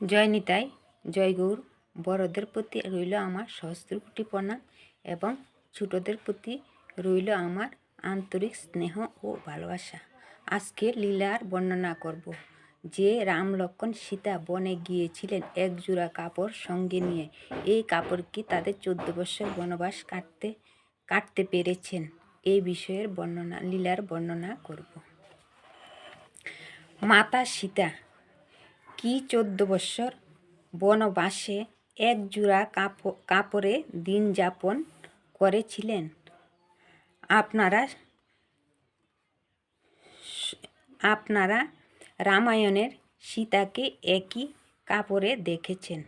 জয় নিতাই, জয় গৌর। বড়দের প্রতি রইল আমার সহস্রকোটি প্রণাম এবং ছোটদের প্রতি রইল আমার আন্তরিক স্নেহ ও ভালোবাসা। আজকে লীলার বর্ণনা করব। যে রাম লক্ষণ সীতা বনে গিয়েছিলেন এক জোড়া কাপড় সঙ্গে নিয়ে, এই কাপড় কি তাদের চোদ্দ বছর বনবাস কাটতে কাটতে পেরেছেন? এই বিষয়ের বর্ণনা, লীলার বর্ণনা করব। মাতা সীতা কি চোদ্দ বৎসর? বনবাসে এক জোড়া কাপড়ে দিন যাপন করেছিলেন। আপনারা আপনারা রামায়ণের সীতাকে একই কাপড়ে দেখেছেন।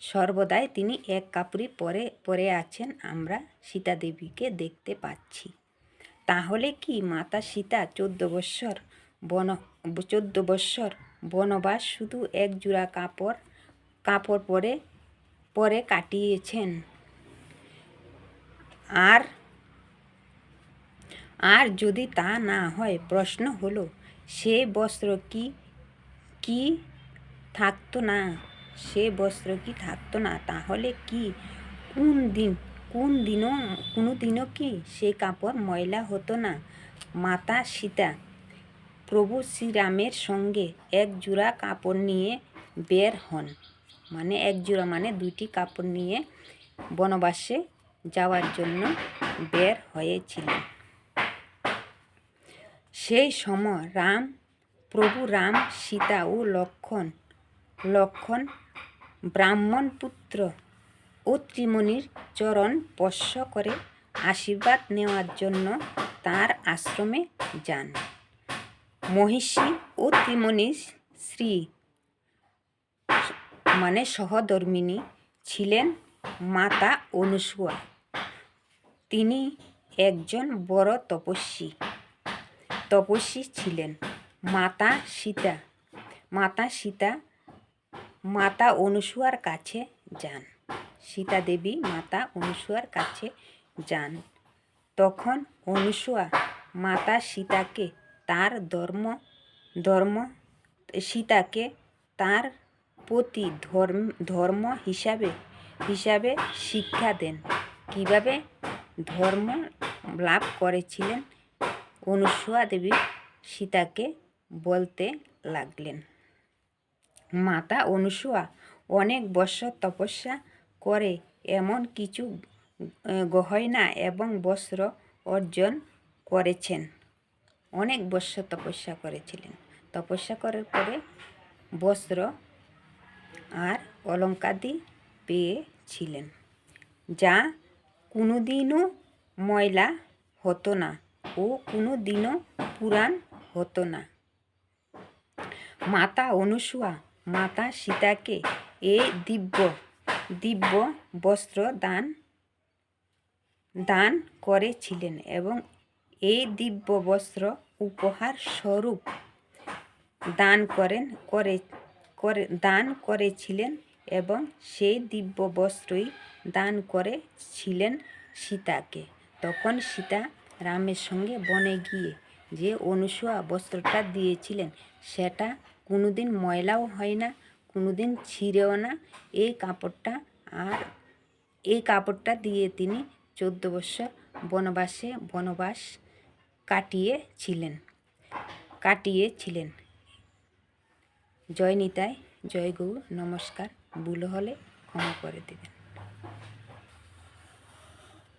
সর্বদাই তিনি এক কাপড়ই পরে পরে আছেন, আমরা সীতা দেবীকে দেখতে পাচ্ছি। তাহলে কি মাতা সীতা চোদ্দ বৎসর বন, চোদ্দ বৎসর বনবাস শুধু এক জোড়া কাপড় কাপড় পরে পরে কাটিয়েছেন। আর আর যদি তা না হয়, প্রশ্ন হলো, সে বস্ত্র কি কি থাকতো না, সে বস্ত্র কি থাকতো না, তাহলে কি কোন দিন, কোন দিনও কোনো দিনও কি সে কাপড় ময়লা হতো না? মাতা সীতা প্রভু শ্রীরামের সঙ্গে এক জোড়া কাপড় নিয়ে বের হন। মানে এক জোড়া মানে দুইটি কাপড় নিয়ে বনবাসে যাওয়ার জন্য বের হয়েছিলেন। সেই সময় রাম, প্রভু রাম, সীতা ও লক্ষণ লক্ষণ, ব্রাহ্মণ পুত্র ও ত্রিমণির চরণ স্পর্শ করে আশীর্বাদ নেওয়ার জন্য তার আশ্রমে যান। মহিষী ও ত্রিমণি শ্রী মানে সহধর্মিনী ছিলেন মাতা অনুসুয়া। তিনি একজন বড় তপস্বী। তপস্বী ছিলেন মাতা সীতা। মাতা সীতা মাতা অনুসুয়ার কাছে যান। সীতা দেবী মাতা অনুসুয়ার কাছে যান। তখন অনুসুয়া মাতা সীতাকে তার ধর্ম ধর্ম, সীতাকে তার প্রতি ধর্ম ধর্ম হিসাবে হিসাবে শিক্ষা দেন। কীভাবে ধর্ম লাভ করেছিলেন? অনুসুয়া দেবী সীতাকে বলতে লাগলেন, মাতা অনুসুয়া, অনেক বৎসর তপস্যা করে এমন কিছু গহনা এবং বস্ত্র অর্জন করেছেন। অনেক বৎসর তপস্যা করেছিলেন। তপস্যা করার পরে বস্ত্র আর অলঙ্কাদি পেয়েছিলেন, যা কোনো দিনও ময়লা হতো না ও কোনো দিনও পুরাণ হতো না। মাতা অনুসুয়া, মাতা সীতাকে এই দিব্য দিব্য বস্ত্র দান দান করেছিলেন এবং এই দিব্য বস্ত্র উপহার স্বরূপ দান করেন, করে করে, দান করেছিলেন এবং সেই দিব্য বস্ত্রই দান করেছিলেন সীতাকে। তখন সীতা রামের সঙ্গে বনে গিয়ে যে অনুসুয়া বস্ত্রটা দিয়েছিলেন, সেটা কোনো দিন ময়লাও হয় না কোনো দিন ছিঁড়েও না। এই কাপড়টা আর, এই কাপড়টা দিয়ে তিনি চোদ্দ বৎসর বনবাসে বনবাস কাটিয়েছিলেন। কাটিয়েছিলেন। জয় নিতাই জয় গৌ নমস্কার ভুল হলে ক্ষমা করে দেবেন।